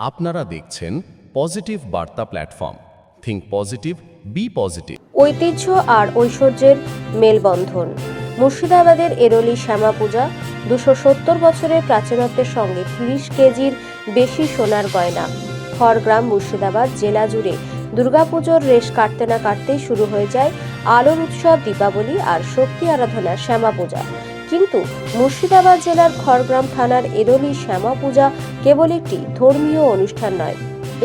আপনারা দেখছেন positive Barta platform. Think positive be positive ঐতিহ্য আর ঐশ্বর্যের মেলবন্ধন। মুর্শিদাবাদের এরলি শ্যামা পূজা দুশো সত্তর বছরের প্রাচীনত্বের সঙ্গে তিরিশ কেজির বেশি সোনার গয়না। খড়গ্রাম, মুর্শিদাবাদ জেলা জুড়ে দুর্গাপুজোর রেশ কাটতে না কাটতেই শুরু হয়ে যায় আলোর উৎসব, দীপাবলি আর শক্তি আরাধনা শ্যামা পূজা কিন্তু মুর্শিদাবাদ জেলার খড়গ্রাম থানার এরলি শ্যামা পূজা কেবল একটি ধর্মীয় অনুষ্ঠান নয়।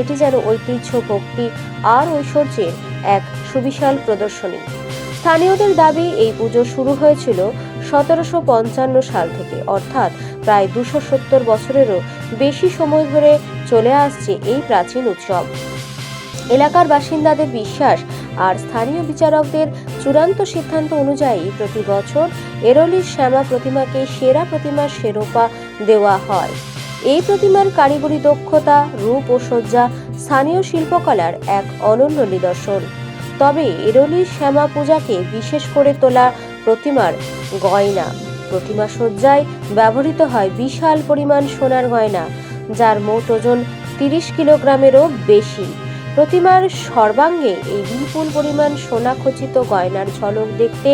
এটি যেন ঐতিহ্য, ভক্তি আর ঐশ্বর্যের এক সুবিশাল প্রদর্শনী। স্থানীয়দের দাবি, এই পুজো শুরু হয়েছিল সতেরোশো পঞ্চান্ন সাল থেকে। অর্থাৎ প্রায় দুশো সত্তর বছরেরও বেশি সময় ধরে চলে আসছে এই প্রাচীন উৎসব। এলাকার বাসিন্দাদের বিশ্বাস আর স্থানীয় বিচারকদের চূড়ান্ত সিদ্ধান্ত অনুযায়ী প্রতি বছর এরলির শ্যামা প্রতিমাকে সেরা প্রতিমার শিরোপা দেওয়া হয়। এই প্রতিমার কারিগরি দক্ষতা, রূপ ও সজ্জা স্থানীয় শিল্পকলার এক অনন্য নিদর্শন। তবে এরলির শ্যামা পূজাকে বিশেষ করে তোলা প্রতিমার গয়না। প্রতিমা সজ্জায় ব্যবহৃত হয় বিশাল পরিমাণ সোনার গয়না, যার মোট ওজন তিরিশ কিলোগ্রামেরও বেশি। প্রতিমার সর্বাঙ্গে এই বিপুল পরিমাণ সোনা খচিত গয়নার ঝলক দেখতে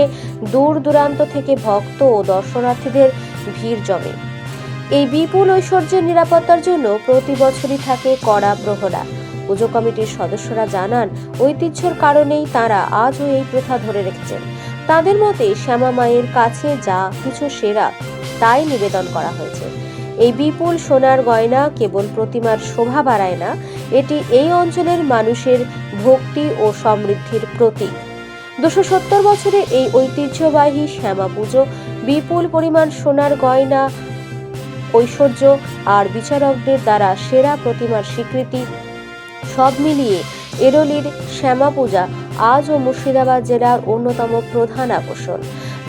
দূর দূরান্ত থেকে ভক্ত ও দর্শনার্থীদের ভিড় জমে। এই বিপুল ঐশ্বর্যের নিরাপত্তার জন্য প্রতি বছরই থাকে কড়া প্রহরা। পুজো কমিটির সদস্যরা জানান, ঐতিহ্যের কারণেই তারা আজও এই প্রথা ধরে রেখেছেন। তাদের মতে শ্যামা মায়ের কাছে যা কিছু সেরা, তাই নিবেদন করা হয়েছে। এই বিপুল সোনার গয়না কেবল প্রতিমার শোভা বাড়ায় না, এটি এই অঞ্চলের মানুষের ভক্তি ও সমৃদ্ধির প্রতীক। দুশো সত্তর বছরে এই ঐতিহ্যবাহী শ্যামা পুজো, বিপুল পরিমাণ সোনার গয়না, ঐশ্বর্য আর বিচারকদের দ্বারা সেরা প্রতিমার স্বীকৃতি, সব মিলিয়ে এরলির শ্যামা পূজা আজও মুর্শিদাবাদ জেলার অন্যতম প্রধান আকর্ষণ,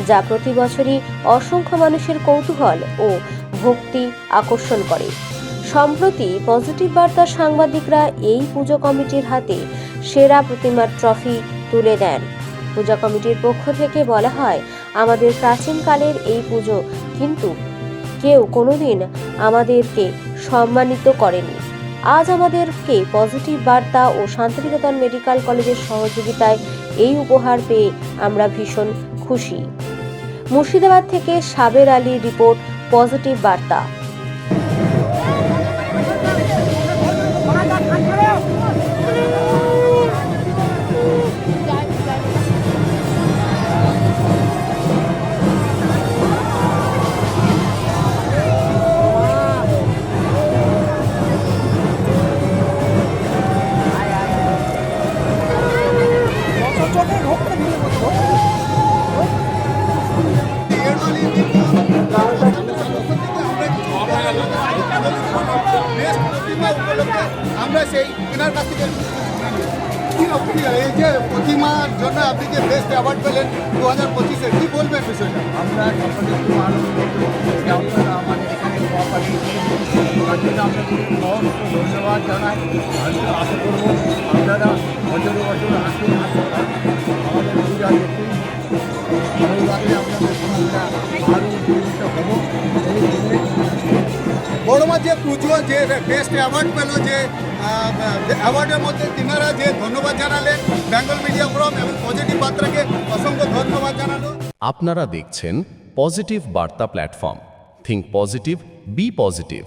যা প্রতি বছরই অসংখ্য মানুষের কৌতূহল ও ভক্তি আকর্ষণ করে। সম্প্রতি পজিটিভ বার্তা সাংবাদিকরা এই পুজো কমিটির হাতে সেরা প্রতিমার ট্রফি তুলে দেন। পূজা কমিটির পক্ষ থেকে বলা হয়, আমাদের প্রাচীনকালের এই পুজো কিন্তু কেউ কোনোদিন আমাদেরকে সম্মানিত করেনি। আজ আমাদেরকে পজিটিভ বার্তা ও শান্তিনিকেতন মেডিকেল কলেজের সহযোগিতায় এই উপহার পেয়ে আমরা ভীষণ খুশি। মুর্শিদাবাদ থেকে Saber Ali report positive Barta. Positive Barta আমরা সেই কেনার কাছ থেকে এই যে প্রতিমার জন্য আপনি যে বেস্ট অ্যাওয়ার্ড পেলেন দু হাজার পঁচিশে, কি বলবেন বিষয়টা? আমরা সকলে খুব আনন্দ আপনারা আমাদের ধন্যবাদ জানাই। আমি আশা করব আপনারা বছরে বছর আসুন আমাদের পূজা দেখুন। আপনাদের বড়মা যে পুজো, যে বেস্ট অ্যাওয়ার্ড পেল, যে অ্যাওয়ার্ডের মধ্যে তিনারা যে ধন্যবাদ জানালেন বেঙ্গল মিডিয়া ফ্রম এবং পজিটিভ বার্তাকে অসংখ্য ধন্যবাদ জানালো। আপনারা দেখছেন positive Barta platform think positive be positive